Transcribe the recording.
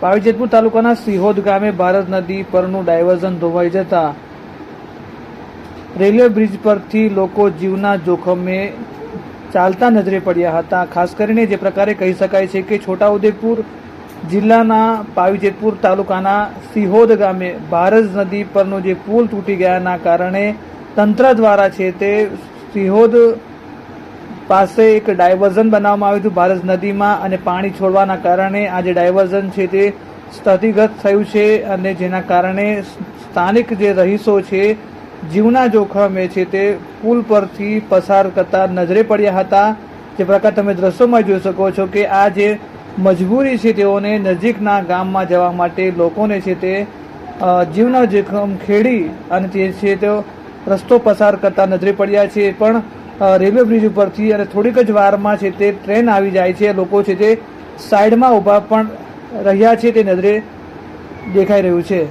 પાવીજેતપુર તાલુકાના સિહોદ ગામે ભારત નદી પરનું ડાયવર્ઝન ધોવાઈ જતા રેલવે બ્રિજ પરથી લોકો જીવના જોખમે ચાલતા નજરે પડ્યા હતા. ખાસ કરીને જે પ્રકારે કહી શકાય છે કે છોટાઉદેપુર જિલ્લાના પાવીજેતપુર તાલુકાના સિહોદ ગામે ભારત નદી પરનો જે પુલ તૂટી ગયાના કારણે તંત્ર દ્વારા છે તે સિહોદ પાસે એક ડાયવર્ઝન બનાવવામાં આવ્યું હતું ભારત નદીમાં અને પાણી છોડવાના કારણે આ જે ડાયવર્ઝન છે તે સ્થતિગત થયું છે અને જેના કારણે સ્થાનિક જે રહીશો છે, જીવના જોખમે છે તે પુલ પરથી પસાર કરતા નજરે પડ્યા હતા. જે પ્રકાર તમે દ્રશ્યોમાં જોઈ શકો છો કે આ જે મજબૂરી છે તેઓને નજીકના ગામમાં જવા માટે લોકોને છે તે જીવના જોખમ ખેડી અને તે છે તે રસ્તો પસાર કરતા નજરે પડ્યા છે. પણ રેલવે બ્રિજ ઉપરથી અને થોડીક જ વારમાં છે તે ટ્રેન આવી જાય છે. લોકો છે તે સાઈડમાં ઊભા પણ રહ્યા છે તે નજરે દેખાઈ રહ્યું છે.